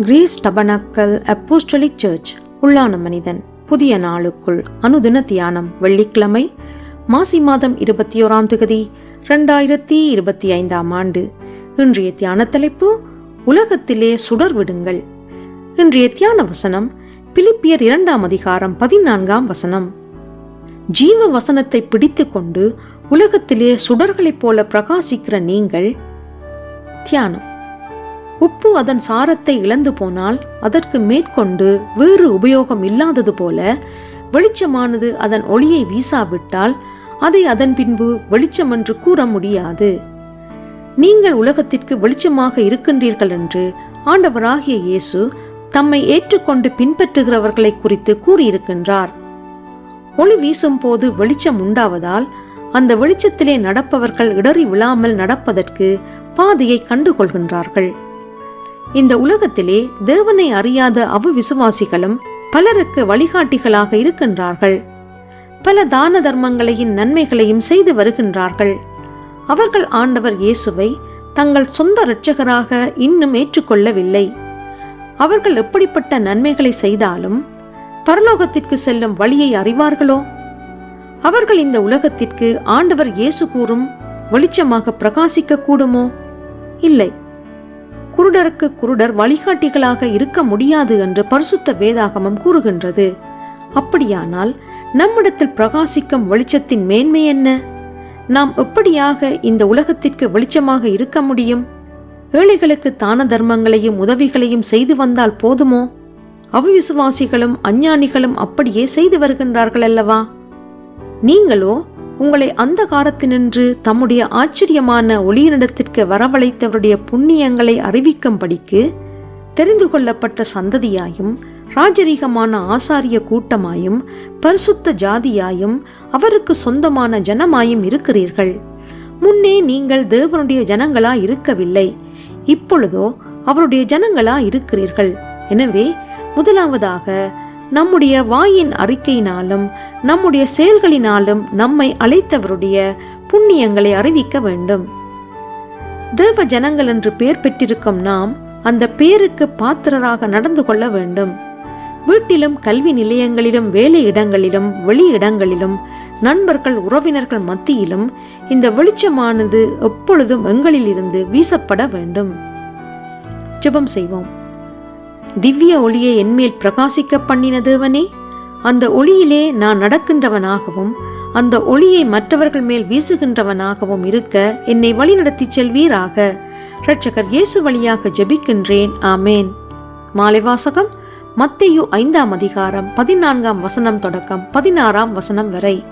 Greece tabernacle apostolic search உள்ளான மனிதன். புதிய நாளுக்குள் அனுதின தியானம் வெள்ளிக்கிழமை மாசி மாதம் இருபத்தி ஓராம் தேதி ரெண்டாயிரத்தி இருபத்தி ஐந்தாம் ஆண்டு. இன்றைய தியான தலைப்பு உலகத்திலே சுடர் விடுங்கள். இன்றைய தியான வசனம் பிலிப்பியர் இரண்டாம் அதிகாரம் பதினான்காம் வசனம். ஜீவ வசனத்தை பிடித்துக்கொண்டு உலகத்திலே சுடர்களைப் போல பிரகாசிக்கிற நீங்கள் தியானம். உப்பு அதன் சாரத்தை இழந்து போனால் அதற்கு மேற்கொண்டு வேறு உபயோகம் இல்லாதது போல வெளிச்சமானது அதன் ஒளியை வீசாவிட்டால் அதை அதன் பின்பு வெளிச்சம் என்று கூற முடியாது. நீங்கள் உலகத்திற்கு வெளிச்சமாக இருக்கின்றீர்கள் என்று ஆண்டவராகிய இயேசு தம்மை ஏற்றுக்கொண்டு பின்பற்றுகிறவர்களை குறித்து கூறியிருக்கின்றார். ஒளி வீசும் போது வெளிச்சம் உண்டாவதால் அந்த வெளிச்சத்திலே நடப்பவர்கள் இடறி விழாமல் நடப்பதற்கு பாதையை கண்டுகொள்கின்றார்கள். இந்த உலகத்திலே தேவனை அறியாத அவ்விசுவாசிகளும் பலருக்கு வழிகாட்டிகளாக இருக்கின்றார்கள். பல தான தர்மங்களையும் நன்மைகளையும் செய்து வருகின்றார்கள். அவர்கள் ஆண்டவர் இயேசுவை தங்கள் சொந்த இரட்சகராக இன்னும் ஏற்றுக்கொள்ளவில்லை. அவர்கள் எப்படிப்பட்ட நன்மைகளை செய்தாலும் பரலோகத்திற்கு செல்லும் வழியை அறிவார்களோ? அவர்கள் இந்த உலகத்திற்கு ஆண்டவர் இயேசு கூறும் வெளிச்சமாக பிரகாசிக்க கூடுமோ? இல்லை. குருடருக்கு குருடர் வழிகாட்டிகளாக இருக்க முடியாது என்று பரிசுத்த வேதாகமம் கூறுகின்றது. அப்படியானால் நம்மிடத்தில் பிரகாசிக்கும் வெளிச்சத்தின் மேன்மை என்ன? நாம் எப்படியாக இந்த உலகத்திற்கு வெளிச்சமாக இருக்க முடியும்? ஏழைகளுக்கு தான தர்மங்களையும் உதவிகளையும் செய்து வந்தால் போதுமோ? அவிசுவாசிகளும் அஞ்ஞானிகளும் அப்படியே செய்து வருகின்றார்கள் அல்லவா? நீங்களோ உங்களை அந்த காலத்தினின்று தம்முடைய ஆச்சரியமான ஒளியினிடத்திற்கு வரவழைத்தவருடைய புண்ணியங்களை அறிவிக்கும்படிக்கு தெரிந்து கொள்ளப்பட்ட சந்ததியாயும் ராஜரீகமான ஆசாரிய கூட்டமாயும் பரிசுத்த ஜாதியாயும் அவருக்கு சொந்தமான ஜனமாயும் இருக்கிறீர்கள். முன்னே நீங்கள் தேவனுடைய ஜனங்களா இருக்கவில்லை இப்பொழுதோ அவருடைய ஜனங்களா இருக்கிறீர்கள் எனவே முதலாவதாக நம்முடைய வாயின் அறிக்கையினாலும் நம்முடைய செயல்களினாலும் நம்மை அழைத்தவருடைய புண்ணியங்களை அறிவிக்க வேண்டும். தேவ ஜனங்கள் என்று பெயர் பெற்றிருக்கும் நாம் அந்த பேருக்கு பாத்திரராக நடந்து கொள்ள வேண்டும். வீட்டிலும் கல்வி நிலையங்களிலும் வேலை இடங்களிலும் வெளி இடங்களிலும் நண்பர்கள் உறவினர்கள் மத்தியிலும் இந்த வெளிச்சமானது எப்பொழுதும் எங்களில் இருந்து வீசப்பட வேண்டும். ஜெபம் செய்வோம். திவ்ய ஒளியை என்மேல் பிரகாசிக்க பண்ணின தேவனே அந்த ஒளியிலே நான் நடக்கின்றவனாகவும் அந்த ஒளியை மற்றவர்கள் மேல் வீசுகின்றவனாகவும் இருக்க என்னை வழிநடத்தி செல்வீராக. இரட்சகர் இயேசு வழியாக ஜெபிக்கின்றேன். ஆமேன். மாலை வாசகம் ஐந்தாம் அதிகாரம் பதினான்காம் வசனம் தொடக்கம் பதினாறாம் வசனம் வரை.